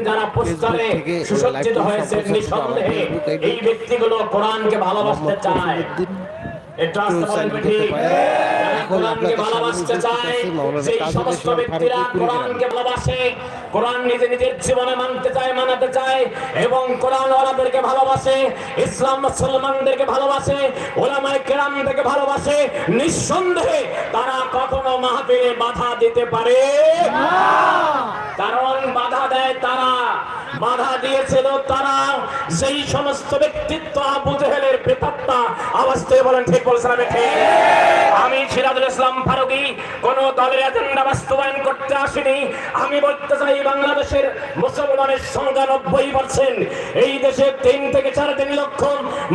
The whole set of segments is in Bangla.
যারা পোস্টারে সুসজ্জিত হয়েছে নিঃসন্দেহে এই ব্যক্তিগুলো কোরআনকে ভালোবাসতে চায় এটা সাইড ঠিক। করতে পারেন। যারা এখন কোরআনকে ভালোবাসতে চায় সেই সমস্ত ব্যক্তিরা কোরআনকে ভালোবাসে কোরআন নিজে নিজের জীবনে মানতে চায় মানাতে চায় এবং কোরআন ওয়ালাদেরকে ভালোবাসে ইসলাম মুসলমানদেরকে ভালোবাসে ওলামায়ে কেরামদেরকে ভালোবাসে নিঃসন্দেহে তারা কখনো মাহফিলে বাধা দিতে পারে। কারণ বাধা দেয় তারা। বাধা দিয়েছিল তারা সেই সমস্ত ব্যক্তিত্ব আবু জেহেলের প্রেতাত্মা আওয়াজ থেকে বলেন, ঠিক বলছেন আমি সিরাজুল ইসলাম ফারুকি, কোন দলের এজেন্ডা বাস্তবায়ন করতে আসিনি। আমি বলতে চাই, বাংলাদেশের মুসলমানের সংখ্যা নব্বই পার্সেন্ট। এই দেশে তিন থেকে সাড়ে তিন লক্ষ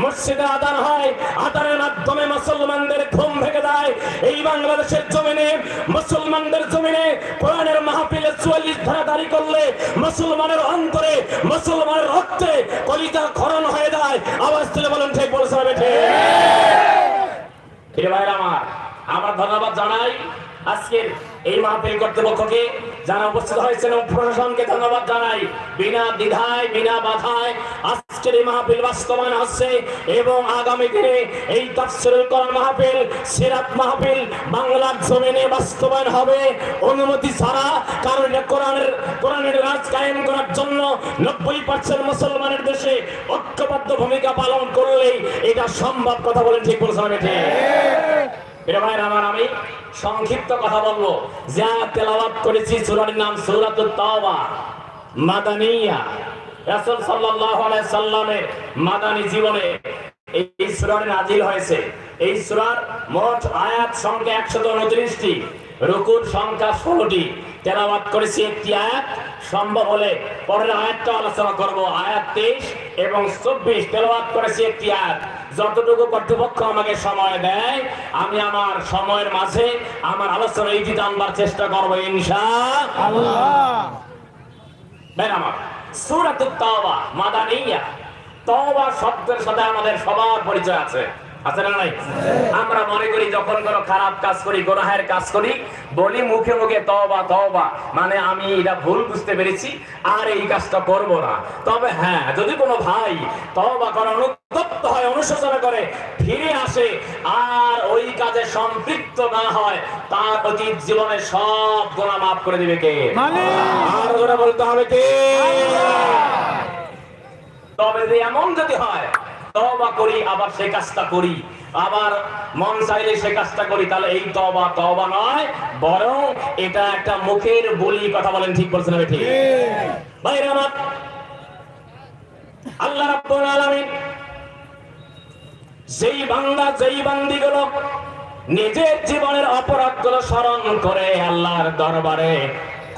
মসজিদে আদান হয়, আদানের মাধ্যমে মুসলমানদের ঘুম ভেঙে দেয়। এই বাংলাদেশের জমিনে, মুসলমানদের জমিনে কোরআনের চুয়াল্লিশ ধারা দাঁড়ি করলে মুসলমানের অন্তরে মুসলমানের রক্তে কলিতা খরণ হয়ে যায়। আওয়াজ তুলে বলেন ঠিক বলছে ঠিক। প্রিয় ভাইরা আমার আমরা ধন্যবাদ জানাই। আজকের এই মাহফিল কর্তৃপক্ষকে যারা উপস্থিত হয়েছেন প্রশাসনকে ধন্যবাদ জানাই। বিনা দ্বিধায়, বিনা বাধায় আজকের এই মাহফিল বাস্তবায়ন হচ্ছে এবং আগামী দিনে এই তাফসিরুল কোরআন মাহফিল, সিরাত মাহফিল বাংলার জমিনে বাস্তবায়ন হবে। অনুমতি ছাড়া কারণ কোরআনের কোরআনের রাজ কায়েম করার জন্য নব্বই পার্সেন্ট মুসলমানের দেশে ঐক্যবদ্ধ ভূমিকা পালন করলেই এটা সম্ভব। কথা বলেন ঠিক বলছেন আমি সংক্ষিপ্ত কথা বলব। যা তেলাওয়াত করেছি সূরাটির নাম সাল্লামের মাদানী জীবনে এই সূরাটি নাজিল হয়েছে। সূরার মোট আয়াত সংখ্যা 129টি রুকুর সংখ্যা 16টি তেলাওয়াত সম্ভব হলে আলোচনা 23 এবং 24 তেলাওয়াত করেছি একটি আয়াত। যতটুকু কর্তৃপক্ষ আমাকে সময় দেয়, আমি আমার সময়ের মাঝে আমার আলোচনা এগিয়ে আনবার চেষ্টা করব, ইনশা তাওবা, মাদানিয়া। তওবা শব্দের সাথে আমাদের সবার পরিচয় আছে। আছে না নাই? আমরা মনে করি যখন কোনো খারাপ কাজ করি গুনাহের কাজ করি বলি মুখে মুখে তওবা তওবা। মানে আমি এটা ভুল বুঝতে পেরেছি আর এই কাজটা করব না। তবে হ্যাঁ যদি কোনো ভাই তওবা করে অনুতপ্ত হয় অনুশোচনা করে ফিরে আসে আর ওই কাজে সম্পৃক্ত না হয় তার অতীত জীবনে সব গুনাহ মাফ করে দিবে কে? আর ওরা বলতে হবে কে? তবে যে এমন যদি হয় তবা করি, আবার সে কাজটা করি। আবার মন চাইলে সে কাজটা করি, তাহলে এই তবা তবা নয়, বরং এটা একটা মুখের বলি কথা বলেন ঠিক বলছেন আমি ঠিক ভাইরা আমার, আল্লাহ রাব্বুল আলামিন যেই বান্দা, যেই বান্দিগুলো নিজের জীবনের অপরাধগুলো স্মরণ করে আল্লাহর দরবারে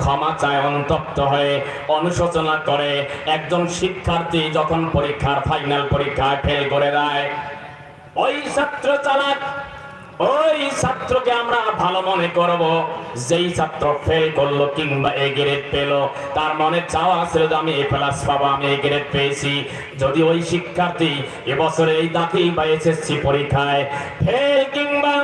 ক্ষমা চায় অনুতপ্ত হয়ে অনুশোচনা করে। একজন শিক্ষার্থী যখন পরীক্ষার ফাইনাল পরীক্ষায় ফেল করে দেয়, ওই ছাত্র চালাক, ওই ছাত্রকে আমরা ভালো মনে করব। যেই ছাত্র ফেল করল কিংবা এ গ্রেড পেল, তার মনে চাওয়া ছিল যে আমি এ প্লাস পাবো, আমি এ গ্রেড পেয়েছি। যদি ওই শিক্ষার্থী এবছরে এই দাখিল বা এসএসসি পরীক্ষায় ফেল কিংবা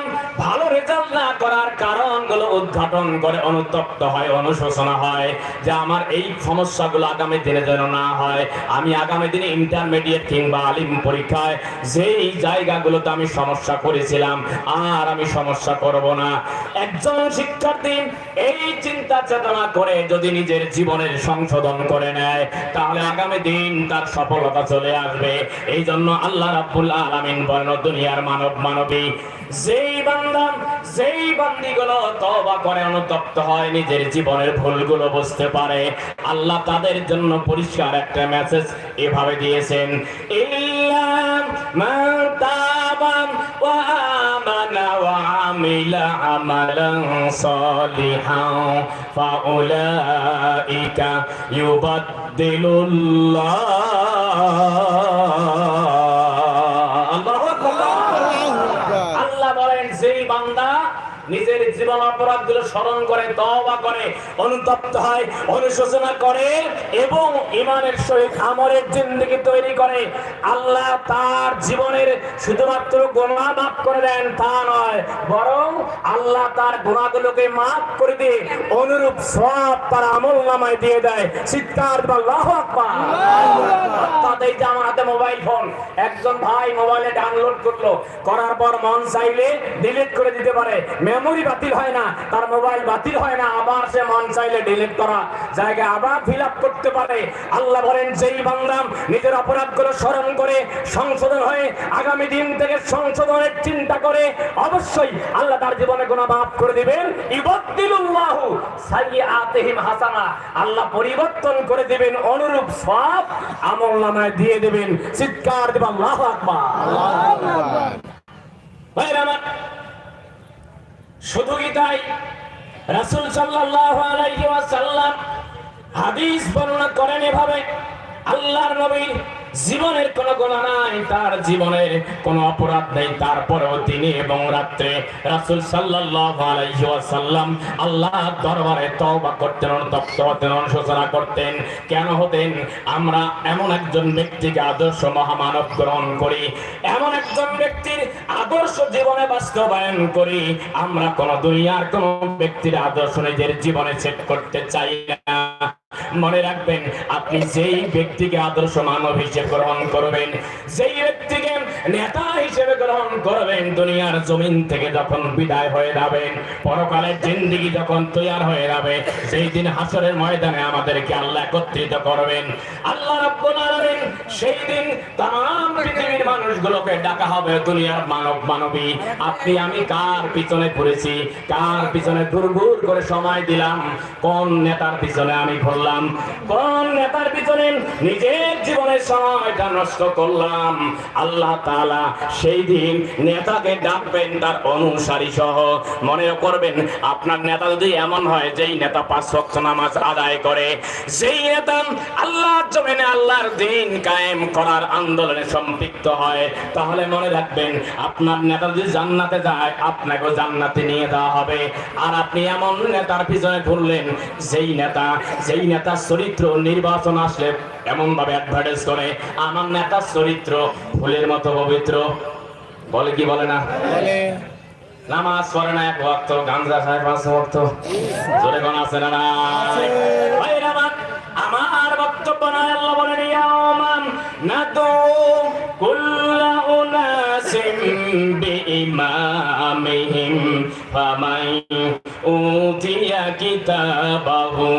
ভালো রেজাল্ট না করার কারণগুলো উদ্ঘাটন করে অনুতপ্ত হয়, অনুশোচনা হয় যে আমার এই সমস্যাগুলো আগামী দিনে যেন না হয়। আমি আগামী দিনে ইন্টারমিডিয়েট কিংবা আলিম পরীক্ষায় যেই জায়গাগুলোতে আমি সমস্যা করেছিলাম, আর আমি সমস্যা করব না। একজন শিক্ষার্থী এই চিন্তা চেতনা করে যদি নিজের জীবনের সংশোধন করে নেয়, তাহলে আগামী দিন তার সফলতা চলে আসবে। এই জন্য আল্লাহ রাব্বুল আলামিন বর্ণ দুনিয়ার মানব মানবী যেই বান্দা, যেই বান্দিগুলো তওবা করে অনুতপ্ত হয়, নিজের জীবনের ভুলগুলো বুঝতে পারে। আল্লাহ তাদের জন্য পরিষ্কার একটা মেসেজ এভাবে দিয়েছেন। ইল্লা মান তাবা ওয়া আমানা ওয়া আমিলা আমালান সালিহান ফাউলাইকা স্মরণ করে, তওবা করে, অনুতপ্ত হয়, অনুশোচনা করে এবং ইমানের সহিত আমলের জিন্দগি তৈরি করে। আল্লাহ তার জীবনের শুধুমাত্র গুনাহ মাফ করে দেন, তা নয়, বরং আল্লাহ তার গুণাগুলোকে মাফ করে দিয়ে অনুরূপ সব তার আমল নামায় দিয়ে দেয়। চিৎকার আল্লাহু আকবার! আমার মোবাইল ফোন, একজন ভাই মোবাইলে ডাউনলোড করল, করার পর মন চাইলে ডিলিট করে দিতে পারে। মেমোরি বাতিল হয় না, তার মোবাইল বাতিল হয় না আবার সে মন চাইলে ডিলিট করা। জায়গায় আবার ফিল করতে পারে। আল্লাহ বলেন যেই বান্দাম নিজের অপরাধগুলো স্মরণ করে সংশোধন হয়ে আগামী দিন থেকে সংশোধনের চিন্তা করে অবশ্যই আল্লাহ তার জীবনে গুনাহ মাফ করে দিবেন। ইবদ্দিলুল্লাহু সাইয়্যাতিহিম হাসানা। আল্লাহ পরিবর্তন করে দিবেন অনুরূপ সব আমল নামায় দিয়ে দিবেন। চিৎকার দিবেন আল্লাহু আকবার। ভাইরা আমার শুধু কি তাই? রাসূল সাল্লাল্লাহু আলাইহি ওয়াসাল্লাম হাদিস বর্ণনা করেন এভাবে আল্লাহর নবী জীবনের কোনো গুণা নাই, তার জীবনের কোনো অপরাধ নেই। তারপরেও তিনি এবং রাত্রে রাসূল সাল্লাল্লাহু আল্লাহ দরবারে তওবা করতেন, অনুতপ্ত হতেন, অনুশোচনা করতেন। কেন হতেন? আমরা এমন একজন ব্যক্তিকে আদর্শ মহামানব গ্রহণ করি, এমন একজন ব্যক্তির আদর্শ জীবনে বাস্তবায়ন করি, আমরা কোন দুনিয়ার কোন ব্যক্তির আদর্শ নিজের জীবনে সেট করতে চাই না। মনে রাখবেন, আপনি যেই ব্যক্তিকে আদর্শ মানব হিসেবে গ্রহণ করবেন, যেই ব্যক্তিকে নেতা হিসেবে গ্রহণ করবেন, দুনিয়ার জমিন থেকে যখন বিদায় হয়ে যাবেন, পরকালের জিন্দিগি যখন তৈয়ার হয়ে যাবে সেই দিন হাসরের ময়দানে আমাদেরকে আল্লাহ একত্রিত করবেন, আল্লাহ রাব্বুল সেই দিন তাম পৃথিবীর মানুষগুলোকে ডাকা হবে, দুনিয়ার মানব মানবী। আপনি, আমি কার পিছনে ঘুরেছি, কার পিছনে ঘুরঘুর করে সময় দিলাম, কোন নেতার পিছনে আমি ঘুরলাম? কোন নেতার পিছনে নিজের জীবনের সময়টা নষ্ট করলাম। আল্লাহ সেই দিন নেতাকে ডাকবেন তার অনুসারী সহ। মনে করবেন, আপনার নেতা যদি এমন হয়, যেই নেতা পাঁচ নামাজ আদায় করে, যেই নেতা আল্লাহর দিন কায়েম করার আন্দোলনে সম্পৃক্ত হয়, তাহলে মনে রাখবেন, আপনার নেতা যদি জান্নাতে যায়, আপনাকেও জান্নাতে নিয়ে দেওয়া হবে। আর আপনি এমন নেতার পিছনে ঘুরলেন, যেই নেতা, যেই নেতার চরিত্র নির্বাচন আসলে এমন ভাবে অ্যাডভার্টাইজ করে আমার নেতার চরিত্র ফুলের মতো পবিত্র। বলে কি বলে না? নামাজ পড়ে না এক ভক্ত গাঞ্জা সাহেব পাঁচ ভক্ত। জোরে কোন আছে না বক্তব্য নয়, আল্লাহ বলেন ইয়ামান নাদু কুল্লা উনাসিম বিইমামিহিম ফামান উতিয়া কিতাবাহু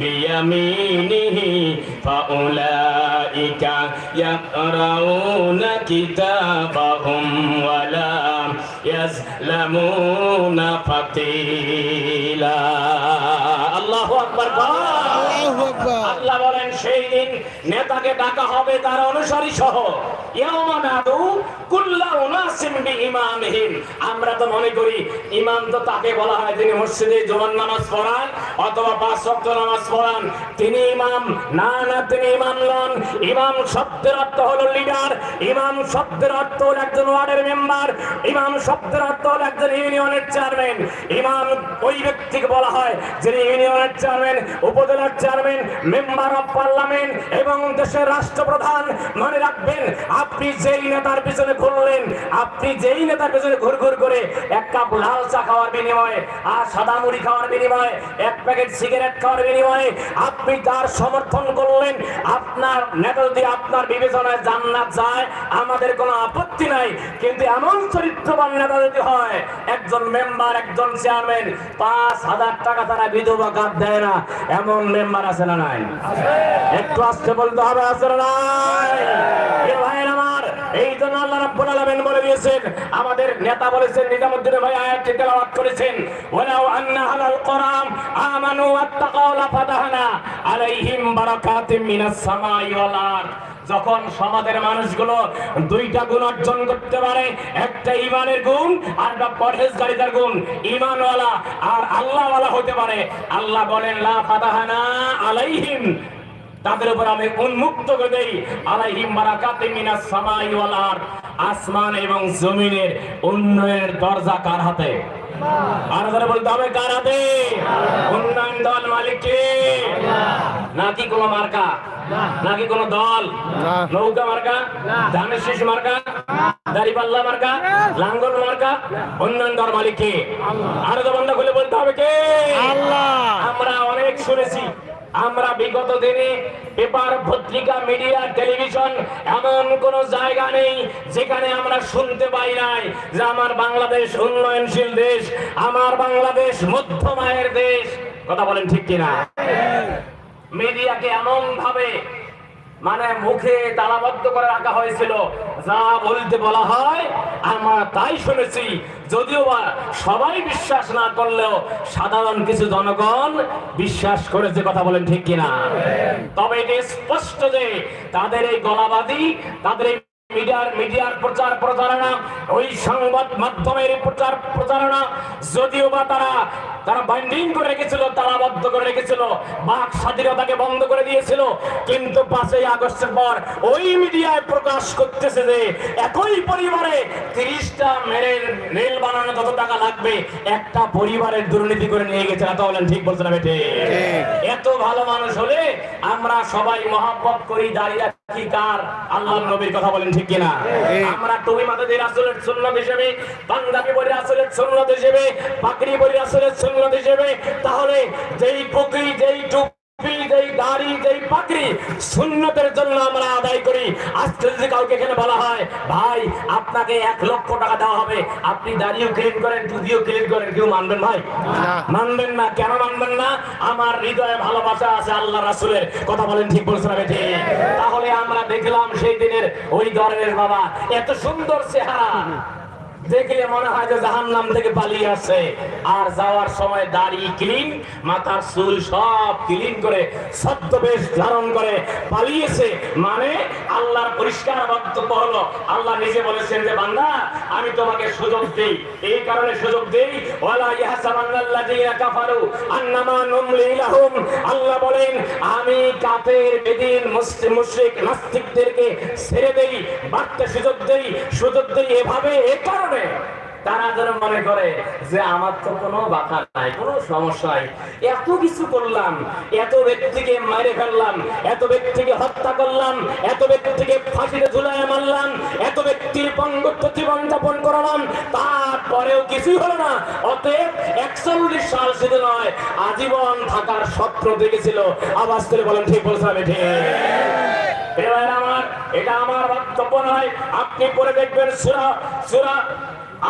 বিয়ামিনিহি ফাউলাইকা ইয়াকরাউনা কিতাবাহুম ওয়ালা ইয়াজলামুনা ফাতিলা। আল্লাহু আকবার আল্লাহু আকবার। আল্লাহ বলেন সেই দিন নেতাকে ডাকা হবে তার অনুসারী সহ। ইয়াউমা নাদু কুল্লা উনাসিম বিইমামিহিম আমরা তো মনে করি ইমাম তো তাকে বলা হয় যিনি মসজিদে জুমার নামাজ পড়ান অথবা পাঁচ ওয়াক্ত নামাজ পড়ান। তিনি ইমাম না না তিনি ইমাম নন। ইমাম শব্দের অর্থ হলো লিডার। ইমাম শব্দের অর্থ হলো একজন ওয়ার্ডের মেম্বার। ইমাম শব্দের অর্থ হলো একজন ইউনিয়নের চেয়ারম্যান। ইমাম ওই ব্যক্তিকে বলা হয় যিনি ইউনিয়নের চেয়ারম্যান, উপজেলার চেয়ারম্যান, মেম্বার অফ পার্লামেন্ট এবং দেশের রাষ্ট্রপ্রধান মনে রাখবেন, আপনি যেই নেতার পিছনে ঘুরলেন, আপনি যেই নেতার পিছনে ঘুর ঘুর করে এক কাপ লাল চা খাওয়ার বিনিময়ে আর সাদা মুড়ি খাওয়ার বিনিময়ে, এক প্যাকেট সিগারেট খাওয়ার বিনিময়ে আপনি তার সমর্থন করলেন, আপনার নেতা যদি আপনার বিবেচনায় জান্নাত যায়, আমাদের কোনো আপত্তি নাই। কিন্তু এমন চরিত্রবান নেতা যদি হয়, একজন মেম্বার, একজন চেয়ারম্যান, পাঁচ হাজার টাকা তারা বিধবা কার্ড দেয় না, এমন মেম্বার আছে না নাই? একটু আসতে বলতে হবে, আছে না নাই? এই জন্য আল্লাহ রাব্বুল আলামিন বলে দিয়েছেন, আমাদের নেতা বলেছেন নিজামুদ্দিন ভাই আয়াতটি তেলাওয়াত করেছেন, ওয়ালাউ আন্না আলাল কুরআন আমানু ওয়াত্তাকাউ লাফাতাহনা আলাইহিম বারাকাতিম মিনাস সামাই ওয়াল আরদ। যখন সমাজের মানুষগুলো দুইটা গুণ অর্জন করতে পারে, একটা ইমানের গুণ আর একটা পরহেজগারিতার গুণ। ইমানওয়ালা আর আল্লাহওয়ালা হতে পারে। আল্লাহ বলেন, লা ফাতাহানা আলাইহিম। তাদের উপর আমি উন্মুক্ত করে দেই, আলাইহিম বারাকাতে মিনাস সামাই ওয়াল আরদ। আসমান এবং জমিনের উন্নয়নের দরজা কার হাতে? আর ধরে বলতে হবে কার হাতে? উন্নয়ন দল মালিককে। নাকি কোন মার্কা? নাকি কোন দল? নৌকা মার্কা? ধানের শীষ মার্কা? দাড়িপাল্লা মার্কা? লাঙ্গল মার্কা? উন্নয়ন দল মালিককে। আর তো বন্ধ খুলে বলতে হবে কে? আল্লাহ। আমরা অনেক শুনেছি। আমরা বিগত দিনে পেপার পত্রিকা মিডিয়া টেলিভিশন এমন কোন জায়গা নেই যেখানে আমরা শুনতে পাই নাই যে আমার বাংলাদেশ উন্নয়নশীল দেশ আমার বাংলাদেশ মধ্যমায়ের দেশ। কথা বলেন ঠিক কিনা? মিডিয়াকে এমন ভাবে মানে মুখে তালাবদ্ধ করে রাখা হয়েছিল। যা বলতে বলা হয়, আমরা তাই শুনেছি। যদিও বা সবাই বিশ্বাস না করলেও সাধারণ কিছু জনগণ বিশ্বাস করেছে কথা বলেন ঠিক কিনা। তবে এটি স্পষ্ট যে তাদের এই গলাবাদী তাদের এই মিডিয়ার মিডিয়ার প্রচার প্রচারণা, ওই সংবাদ মাধ্যমের প্রচার প্রচারণা, যদিও বা তারা তারা বাইন্ডিং করে রেখেছিল তালাবদ্ধ করে রেখেছিল বাক স্বাধীনতাকে বন্ধ করে দিয়েছিল। কিন্তু পাঁচই আগস্টের পর ওই মিডিয়ায় প্রকাশ করতেছে যে একই পরিবারে তিরিশটা মেরের রেল বানানো যত টাকা লাগবে একটা পরিবারের দুর্নীতি করে নিয়ে গেছে। তো বলেন ঠিক বলছে না বেটে এত ভালো মানুষ হলে আমরা সবাই মহাব্বত করি দাঁড়িয়ে রাখি কার? আল্লাহ নবীর কথা বলেন ঠিক কিনা? আমরা টুপি মাথাতে রাসূলের সুন্নাত হিসেবে পাঞ্জাবি পরে রাসূলের সুন্নাত হিসেবে পাগড়ি পরে রাসূলের সুন্নাত হিসেবে তাহলে যেই পকড়ি যেই টুপি যেই দাড়ি যেই পাগড়ি সুন্নতের জন্য আমরা আদায় করি। আজকে যদি কাউকে এখানে বলা হয় ভাই আপনাকে এক লক্ষ টাকা দেওয়া হবে। আপনি দাড়িও ক্লিন করেন টুপিও ক্লিন করেন। কেউ মানবেন ভাই? মানবেন না? কেন মানবেন না? আমার হৃদয়ে ভালোবাসা আছে আল্লাহ রাসূলের। কথা বলেন ঠিক বলছেন আমি ঠিক তাহলে আমরা দেখলাম সেই দিনের ওই দরের বাবা এত সুন্দর চেহারা। দেখলে মনে হয় যে জাহান নাম থেকে পালিয়ে আসছে। আর যাওয়ার সময় দাড়ি ক্লিন মাথার চুল সব ক্লিন করে, ছদ্মবেশ ধারণ করে পালিয়েছে। মানে আল্লাহর পরিষ্কার বক্তব্য হলো, আল্লাহ নিজে বলেছেন যে, বান্দা, আমি তোমাকে সুযোগ দেই। এই কারণে সুযোগ দেই। ওয়ালা ইয়াহসাবান্নাল্লাযীনা কাফারু আন্নামা নুমলি লাহুম। আল্লাহ বলেন, আমি কাফের, বেদিন মুসলিম মুশরিক, নাস্তিকদেরকে ছেড়ে দেই, বাড়তে সুযোগ দেই। সুযোগ দেই এভাবে, এ কারণে তারা যেন মনে করে যে আমার তো কোনো বাধা নাই, কোনো সমস্যা এত কিছু করলাম, এত ব্যক্তিকে মেরে ফেললাম, এত ব্যক্তিকে হত্যা করলাম, এত ব্যক্তিকে ফাঁসিতে ঝুলায় মারলাম, এত ব্যক্তির পঙ্গত্ব জীবন যাপন করালাম, তারপরেও কিছুই হলো না। অতএব একচল্লিশ সাল শুধু নয়, আজীবন থাকার স্বপ্ন দেখেছিল। আওয়াজ করে বলেন, ঠিক বলছেন, আমি ঠিক। এবার আমার এটা আমার বক্তব্য নয়। আপনি পরে দেখবেন সুরা সুরা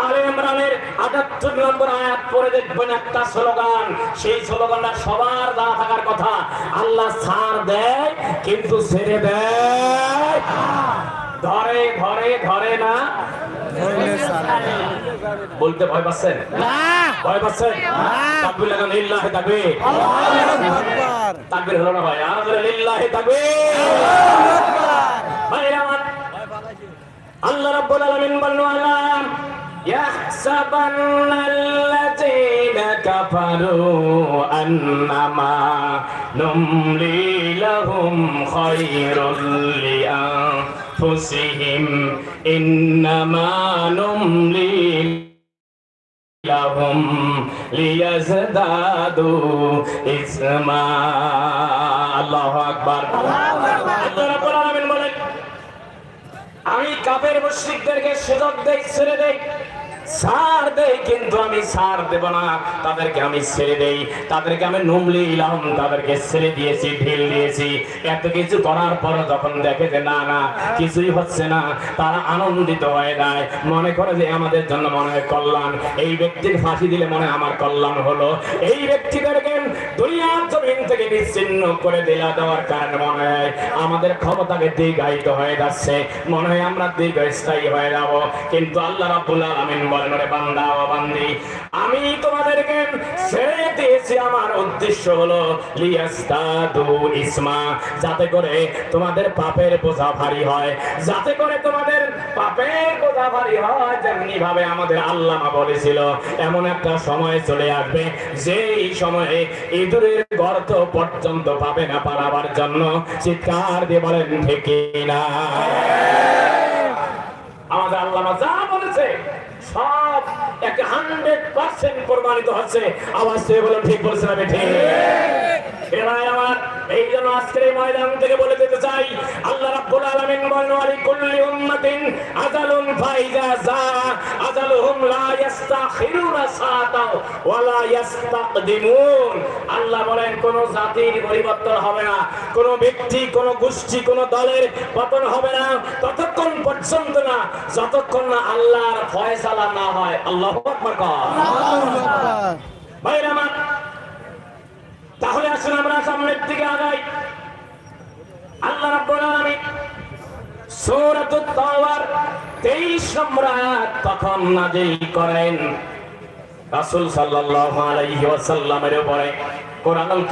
আলে ইমরানের আটাত্তর নম্বর আয়াত পরে দেখবেন একটা স্লোগান। সেই স্লোগানটা সবার থাকার কথা। আল্লাহ ছাড় দেয় কিন্তু ছেড়ে দেয় ধরে ধরে ধরে না। বলতে ভয় পাচ্ছেন? ভয় পাচ্ছেন? তাকবীর লাগান লিল্লাহি তাকবীর। আল্লাহু আকবার। তাকবীর হলো না ভাই আর ধরে লিল্লাহি তাকবীর ভাইরা আমার আল্লাহ রাব্বুল আলামিন বলেন আলাম يحسبن الذين كفروا أنما نملي لهم خير لأنفسهم إنما نملي لهم ليزدادوا إثما الله أكبر আল্লাহ রাব্বুল আলামিন বলেন আমি কাপের মুশরিকদেরকে সুযোগ দেই ছেড়ে দেই সার দেই, কিন্তু আমি সার দেব না। তাদেরকে আমি ছেড়ে দেই। তাদেরকে আমি নুমলি ইলাম তাদেরকে ছেড়ে দিয়েছি, ঢিল দিয়েছি। এত কিছু করার পর যখন দেখে যে না না, কিছুই হচ্ছে না। তারা আনন্দিত হয়ে যায়। মনে করে যে আমাদের জন্য মনে হয় কল্যাণ। এই ব্যক্তির ফাঁসি দিলে মনে আমার কল্যাণ হলো। এই ব্যক্তিদেরকে দুনিয়ার জমিন থেকে বিচ্ছিন্ন করে দিলা দেওয়ার কারণে মনে হয় আমাদের ক্ষমতাকে দীর্ঘায়িত হয়ে যাচ্ছে। মনে হয় আমরা দীর্ঘস্থায়ী হয়ে যাব। কিন্তু আল্লাহ বলেন বান্দা ও বান্দি, আমি তোমাদেরকে ছেড়ে দিয়েছি। আমার উদ্দেশ্য হলো ইসমা, যাতে করে তোমাদের পাপের বোঝা ভারী হয়। যাতে করে তোমাদের পাপের বোঝা ভারী হয় যেমনি ভাবে আমাদের আল্লাহ বলেছিল। এমন একটা সময় চলে আসবে, যেই সময়ে ইঁদুরের গর্ত পর্যন্ত পাবে না পালাবার জন্য। চিৎকার দিয়ে বলেন, ঠিক না আমাদের আল্লাহ যা বলেছে, সব এক হান্ড্রেড পার্সেন্ট প্রমাণিত হচ্ছে। আওয়াজ সে বলে ঠিক বলছেন আমি, ঠিক। এবার আমার এই জন্য আজকের এই ময়দান থেকে বলে দিতে চাই আল্লাহ রাব্বুল আলামিন বলেন ওয়ালি কুল্লি উম্মাতিন আজালুন ফাইজা জা আজালুহুম লা ইস্তাখিরুনা সাআতাও ওয়া লা ইস্তাকদিমুন আল্লাহ বলেন কোন জাতির পরিবর্তন হবে না কোন ব্যক্তি কোন গোষ্ঠী কোন দলের পতন হবে না ততক্ষণ পর্যন্ত না যতক্ষণ না আল্লাহর ফয়সালা না হয়। আল্লাহু আকবার আল্লাহু আকবার। ভাইরা আমার তাহলে আসুন আমরা সামনের দিকে আগাই। আল্লাহ রাব্বুল আলামিন সূরাতুত তাওবার 23 নম্বর আয়াত তখন করেন। রাসূল সাল্লাল্লাহু আলাইহি ওয়াসাল্লামের উপরে কোরআনুল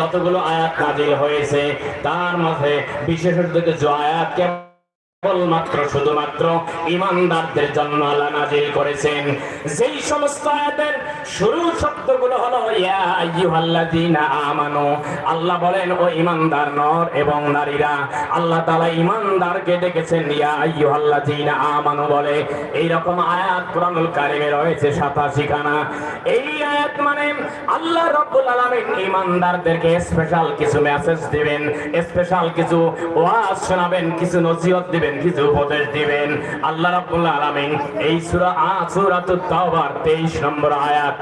যতগুলো আয়াত নাযিল হয়েছে, তার মধ্যে বিশেষত যে আয়াত কেবলমাত্র, শুধুমাত্র ইমানদারদের জন্য আল্লাহ নাজিল করেছেন। যেই সমস্ত আয়াতের শুরু শব্দগুলো হলো, ইয়া আইয়ুহাল্লাযীনা আমানু। আল্লাহ বলেন, ও ইমানদার নর এবং নারীরা, আল্লাহ তাআলা ইমানদারকে ডেকেছেন, ইয়া আইয়ুহাল্লাযীনা আমানু বলে। এই রকম আয়াত কোরআনুল কারিমে রয়েছে 87 খানা। এই আয়াত মানে আল্লাহ রাব্বুল আলামিন ইমানদারদেরকে স্পেশাল কিছু মেসেজ দিবেন স্পেশাল কিছু ওয়াজ শোনাবেন, কিছু নসিহত দিবেন। কিছু উপদেশ দিবেন। আল্লাহ রাব্বুল আলামিন এই সূরা আ সূরাতুত তাওবার 23 নম্বর আয়াত।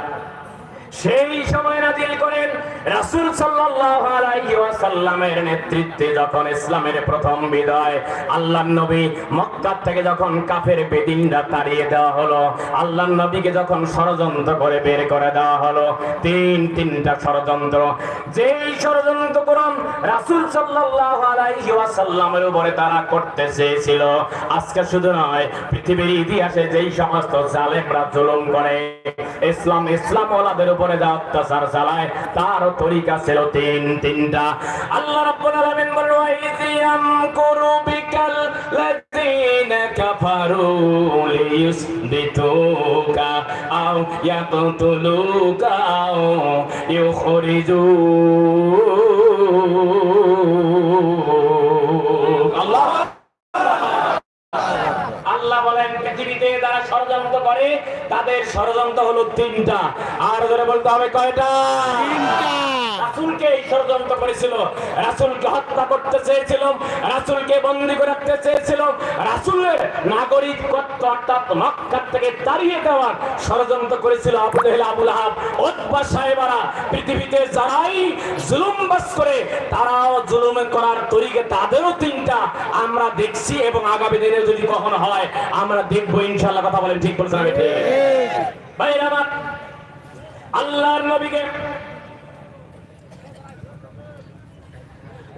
সেই সময় নাজিল করেন রাসূল সাল্লাল্লাহু আলাইহি ওয়াসাল্লামের নেতৃত্বে যখন ইসলামের প্রথম বিদায়, আল্লাহর নবী মক্কা থেকে যখন কাফের বেদিনরা তাড়িয়ে দেওয়া হলো, আল্লাহর নবীকে যখন ষড়যন্ত্র করে বের করে দেওয়া হলো, তিন তিনটা ষড়যন্ত্র। যেই ষড়যন্ত্র করুন রাসূল সাল্লাল্লাহু আলাইহি ওয়াসাল্লামের উপরে তারা করতে চেয়েছিল, আজকে শুধু নয়, পৃথিবীর ইতিহাসে যেই সমস্ত জালেমরা জুলুম করে, ইসলাম ইসলাম ওলাদের উপরে যা অত্যাচার চালায়। তারও তরিকা ছিল তিন তিনটা। আল্লাহ রাব্বুল আলামিন বলেন ওয়া ইযিয়াম কুরু বিকাল লাযিনা কাফারু লিয়ুসবিতুকা আও ইয়াকতুলুকা আও পৃথিবীতে যারা ষড়যন্ত্র করে তাদের ষড়যন্ত্র হলো তিনটা। আর ধরে বলতে হবে কয়টা? রাসূলকে এই ষড়যন্ত্র করেছিল। রাসূলকে হত্যা করতে চেয়েছিল, রাসূলকে বন্দী করে রাখতে চেয়েছিল। রাসূলের নাগরিকত্ব অর্থাৎ মক্কা থেকে তাড়িয়ে দেওয়ার ষড়যন্ত্র করেছিল আবু আবুল পৃথিবীতে যারাই জুলুম বাস করে, তারাও জুলুম করার তরিকে তাদেরও তিনটা। আমরা দেখছি এবং আগামী দিনে যদি কখনো হয়, আমরা দেখব, ইনশাআল্লাহ কথা বলেন ঠিক বলছেন আমি ঠিক? ভাই আমার আল্লাহর নবীকে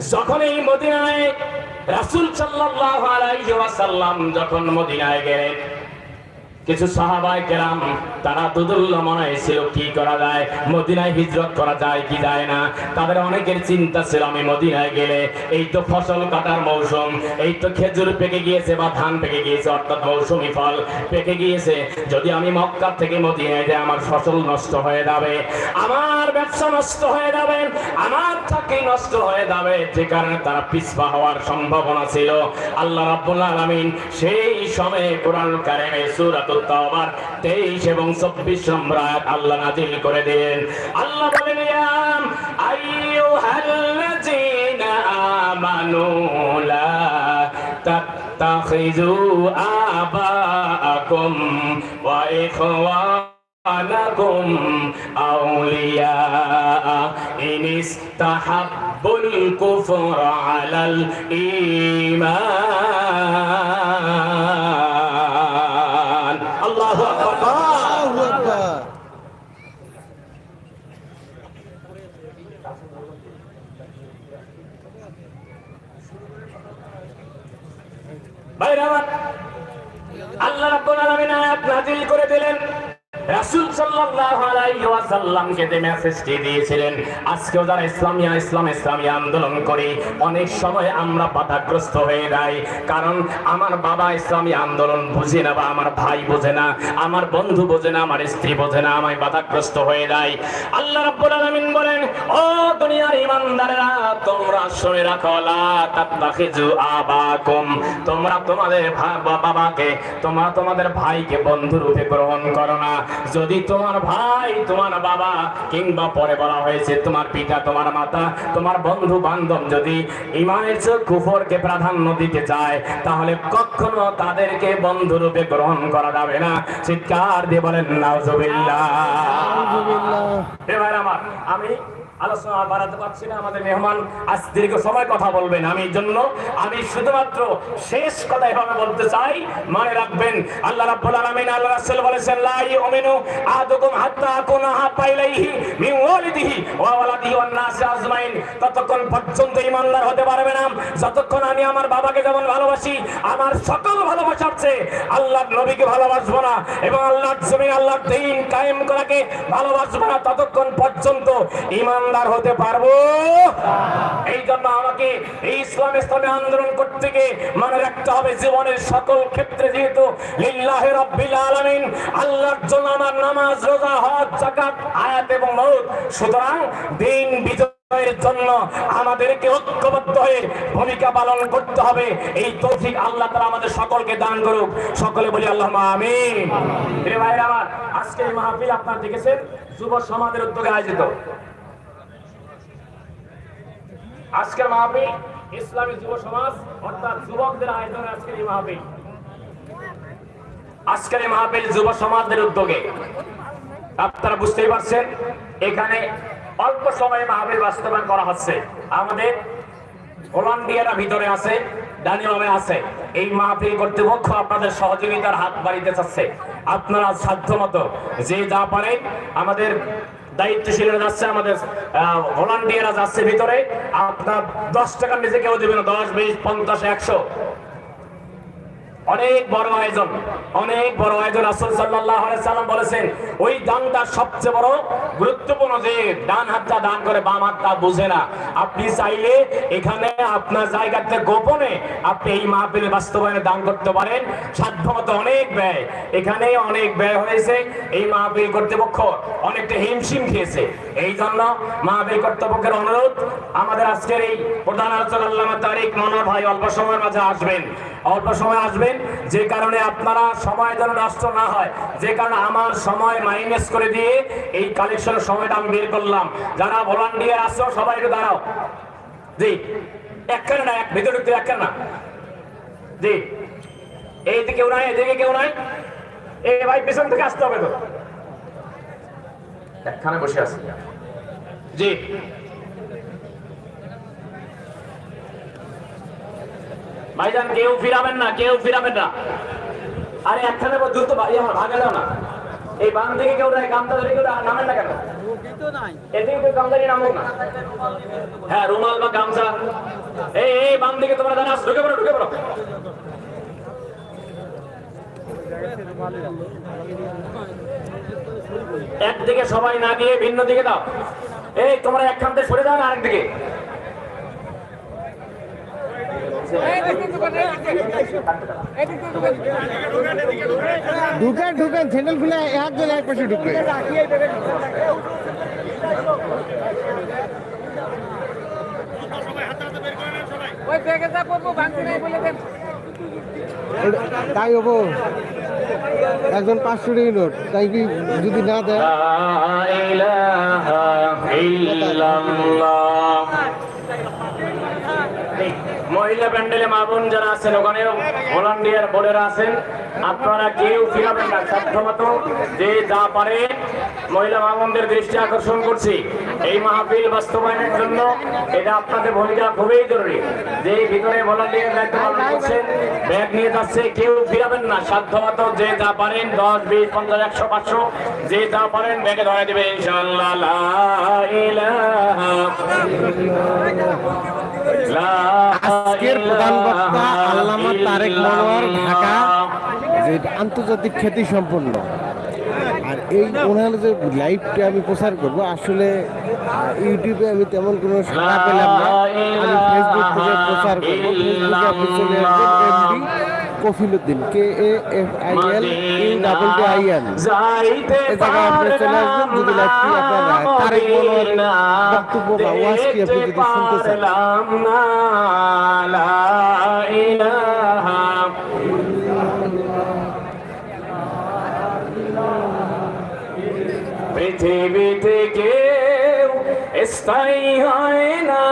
যখন এই মদিনায় রাসুল সাল্লাহ ওয়াসাল্লাম যখন মদিনায় গেলেন কিছু সাহাবায়ে কেরাম, তারা দুদুল্য মনে হয়েছিল কি করা যায়? মদিনায় হিজরত করা যায় কি যায় না? তাদের অনেকের চিন্তা ছিল, আমি মদিনায় গেলে এই তো ফসল কাটার মৌসুম, এই তো খেজুর পেকে গিয়েছে বা ধান পেকে গিয়েছে, অর্থাৎ মৌসুমি ফল পেকে গিয়েছে। যদি আমি মক্কা থেকে মদিনায় যাই, আমার ফসল নষ্ট হয়ে যাবে, আমার ব্যবসা নষ্ট হয়ে যাবে, আমার চাকরি নষ্ট হয়ে যাবে। যে কারণে তারা পিছপা হওয়ার সম্ভাবনা ছিল। আল্লাহ রাব্বুল আলামিন সেই সময়ে কোরআন কারিমে সূরাতুত তাওবার 23 এবং 24 নম্বর আয়াত আল্লাহ নাযিল করে দেন আল্লাহ বলেন ইয়া আইয়ুহাল্লাযীনা আমানু লা তাত্তাখিযু আবাআকুম ওয়া ইখওয়ানাকুম أولياء إن استحبوا الكفر على الإيمان ওয়াসাল্লামকে যে মেসেজটি দিয়েছিলেন, আজকেও যারা ইসলামিয়া, ইসলাম ইসলামিয়া আন্দোলন করি, অনেক সময় আমরা বাধাগ্রস্ত হয়ে যাই। কারণ আমার বাবা ইসলামী আন্দোলন বুঝে না বা আমার ভাই বোঝে না, আমার বন্ধু বোঝে না, আমার স্ত্রী বোঝে না, আমায় বাধাগ্রস্ত হয়ে যায়। আল্লাহ রাব্বুল আলামিন বলেন, ও দুনিয়ার ইমানদারেরা, তোমরা শুনে রাখো, লা তাত্তাখিজু আবাকুম। তোমরা তোমাদের বাবাকে তোমরা তোমাদের ভাইকে বন্ধু রূপে গ্রহণ করো না। যদি তোমার ভাই তোমার বাবা কিংবা পরে বলা হয়েছে তোমার পিতা তোমার মাতা তোমার বন্ধু বান্ধব যদি ইমানের কুফরকে প্রাধান্য দিতে চায় তাহলে কখনো তাদেরকে বন্ধু রূপে গ্রহণ করা যাবে না। চিৎকার দিয়ে বলেন নাউজুবিল্লাহ। এ ভাইরা আমার আমি আলোচনা বাড়াতে পারছি না, আমাদের মেহমান আজ দীর্ঘ সময় কথা বলবেন আমি জন্য। আমি শুধুমাত্র শেষ কথা এভাবে বলতে চাই, মনে রাখবেন, আল্লাহ রাব্বুল আলামিন আল্লাহ রাসূল বলেছেন, লা ইউমিনু আহাদুকুম হাত্তা মিন ওয়ালিদিহি ওয়া ওয়ান আজমাইন। ততক্ষণ পর্যন্ত ঈমানদার হতে পারবে না। যতক্ষণ আমি আমার বাবাকে যেমন ভালোবাসি, আমার সকল ভালোবাসার চেয়ে আল্লাহর নবীকে ভালোবাসবো না এবং আল্লাহর জমিন, আল্লাহর দিন কায়েম করাকে ভালোবাসবো না। ততক্ষণ পর্যন্ত ইমানদার হতে পারব? এই জন্য আমাকে এই ইসলাম ইসলামী আন্দোলন করতে গিয়ে মনে রাখতে হবে, জীবনের সকল ক্ষেত্রে যেহেতু আল্লাহর জন্য আমার নামাজ, রোজা, হজ, যাকাত, আয়াত এবং মউত সুতরাং দিন বিজয় জন্য আমাদেরকে ঐক্যবদ্ধ হয়ে ভূমিকা পালন করতে হবে। এই তৌফিক আল্লাহ তাআলা আমাদের সকলকে দান করুক। সকলে বলি আল্লাহ আমিন। প্রিয় ভাইরা আমার আজকে এই মাহফিল আপনারা দেখেছেন? যুব সমাজের উদ্যোগে আয়োজিত। আজকের মাহফিল ইসলামী যুব সমাজ, অর্থাৎ যুবকদের আয়োজনে আজকের এই মাহফিল। আজকের এই মাহফিল যুব সমাজের উদ্যোগে। আপনারা বুঝতেই পারছেন, এখানে অল্প সময়ে মাহফিল বাস্তবায়ন করা হচ্ছে। আমাদের ভলান্টিয়াররা ভিতরে আছে ডানিয়ামে আছে। এই মাহফিল কর্তৃপক্ষ আপনাদের সহযোগিতার হাত বাড়িতে চাচ্ছে। আপনারা সাধ্য মতো যে যা পারেন, আমাদের দায়িত্বশীলরা যাচ্ছে, আমাদের ভলান্টিয়াররা যাচ্ছে ভিতরে। আপনার দশ টাকার নিচে কেউ দেবে না, দশ, বিশ, পঞ্চাশ, একশো। অনেক বড় আয়োজন, অনেক বড় আয়োজন রাসূল আলাইহি সাল্লাম বলেছেন। ওই দানটা সবচেয়ে বড় গুরুত্বপূর্ণ যে ডান হাতটা দান করে, বাম হাতটা বুঝে না। আপনি চাইলে এখানে আপনার জায়গাতে গোপনে আপনি এই মাহফিলে বাস্তবায়নে দান করতে পারেন। সাধ্যমতো অনেক ব্যয়। এখানে অনেক ব্যয় হয়েছে। এই মাহফিল কর্তৃপক্ষ অনেকটা হিমশিম খেয়েছে। এই জন্য মাহফিল কর্তৃপক্ষের অনুরোধ, আমাদের আজকের এই প্রধান আলোচক আল্লামা তারিক মনোর ভাই অল্প সময়ের মাঝে আসবেন। অল্প সময় আসবেন যে কারণে আপনারা সময় যেন নষ্ট না হয় যে কারণে আমার সময় মাইনাস করে দিয়ে এই কালেকশনের সময়টা আমি বের করলাম। যারা ভলান্টিয়ার আসছো সবাই একটু দাঁড়াও। জি একখানে না এক ভিতরে ঢুকতে একখানে না। জি এইদিকে কেউ নাই এদিকে কেউ নাই। এ ভাই পেছন থেকে আসতে হবে তো। একখানে বসে আছি। জি। ভাইজান কেউ ফিরাবেন না কেউ ফিরাবেন না। আরে একখানে দ্রুত আমার ভাগে দাও না। এই বাম থেকে কেউ নাই গামটা ধরে কেউ নামেন না কেন? হ্যাঁ রুমাল বা গামছা। এই এই বাম দিকে তোমরা দাঁড়া ঢুকে পড়ো ঢুকে পড়ো। একদিকে সবাই না দিয়ে ভিন্ন দিকে দাও। এই তোমরা একখান থেকে সরে যাও না আরেকদিকে। ঢুকেন ঢুকেন চ্যানেল খুলে একজন এক পাশে ঢুকবে। ওই তাই হব। একজন পাঁচশো টাকা নোট, তাই কি যদি না দেয়? মহিলা প্যান্ডেলে মা বোন যারা আছেন, ওখানে ভলান্টিয়ার বোর্ডেরা আছেন, আপনারা কেউ ফিরাবেন না। সাধ্যমতো যে যা পারে মহিলা মা বোনদের দৃষ্টি আকর্ষণ করছি। এই মাহফিল বাস্তবায়নের জন্য এটা আপনাদের ভূমিকা খুবই জরুরি। যে ভিতরে ভলান্টিয়ার দায়িত্ব পালন করছেন ব্যাগ নিয়ে যাচ্ছে, কেউ ফিরাবেন না। সাধ্যমতো যে যা পারেন, দশ, বিশ, পঞ্চাশ, একশো, পাঁচশো, যে যা পারেন, ব্যাগে ধরে দেবে, ইনশাআল্লাহ। লা ইলাহা প্রধান বক্তা আল্লামা তারেক মনোয়ার, ঢাকা, যে আন্তর্জাতিক খ্যাতি সম্পন্ন। আর এই ওনার যে লাইভটা আমি প্রচার করব, আসলে ইউটিউবে আমি তেমন কোনো সাড়া পেলাম না। আমি ফেসবুক থেকে প্রচার করব। ফেসবুকে আপনি চলে আসবেন MD Kafiluddin K A F I L U double D I N এ জায়গায় আপনি চলে আসবেন যদি লাইভটি আপনার? তারেক মনোয়ার বক্তব্য বা ওয়াজটি আপনি যদি শুনতে চান? পারলাম না লা ইলাহা। পৃথিবীতে কেউ স্থায়ী হয় না।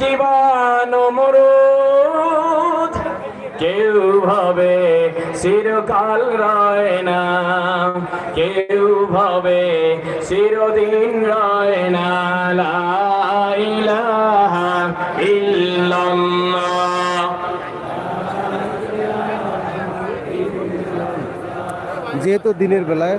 ফেরাউন কিবা নমরুদ কেউ ভাবে চিরকাল রয় না। কেউ ভাবে চিরদিন রয় না। লা ইলাহা ইল্লাল্লাহ। যেহেতু দিনের বেলায়।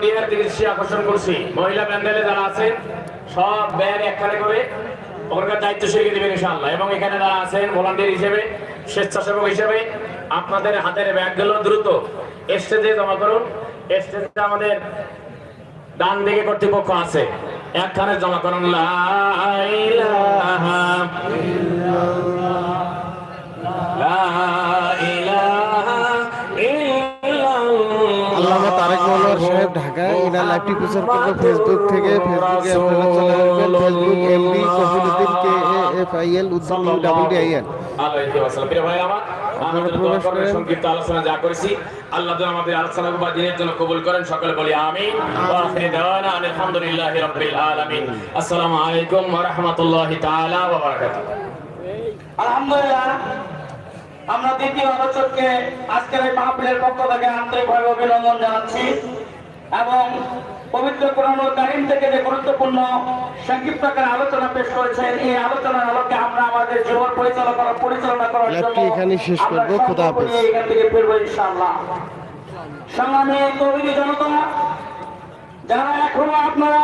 ভলান্টিয়ার দৃষ্টি আকর্ষণ করছি। মহিলা প্যান্ডেলে যারা আছেন, সব ব্যাগ একখানে করে ওখানকার দায়িত্ব শিখে দেবেন ইনশাআল্লাহ। এবং এখানে যারা আছেন ভলান্টিয়ার হিসেবে, স্বেচ্ছাসেবক হিসেবে, আপনাদের হাতের ব্যাগগুলো দ্রুত স্টেজে জমা করুন। স্টেজে আমাদের ডান দিকে কর্তৃপক্ষ আছে। একখানে জমা করুন, লা সাহেব ঢাকায় এনার লাইভটি প্রচার করব ফেসবুক থেকে। ফেসবুকে আপনারা চলে আসবেন। Facebook MD Kafiluddin K A F I L Uddin U double D I N সংক্ষিপ্ত আলোচনা যা করেছি আল্লাহ আমাদের আলোচনা দিনের জন্য কবুল করেন। সকলে বলি আলামিন। আসসালামু আলাইকুম রাহমাতুল্লাহি আলহামদুলিল্লাহ আমরা দ্বিতীয় আলোচককে আজকের এই মাহফিলের পক্ষ থেকে আন্তরিকভাবে অভিনন্দন জানাচ্ছি। এবং পবিত্র কোরআনুল কারিম থেকে যে গুরুত্বপূর্ণ সংক্ষিপ্ত আকারে আলোচনা পেশ করেছেন এই আলোচনার আলোকে আমরা আমাদের জীবন পরিচালনা করার পরিচালনা করার জন্য এখানে শেষ করব। খোদা হাফেজ। এখান থেকে ফিরবো ইনশাআল্লাহ সম্মানিত তৌহিদি জনতা যারা এখনও আপনারা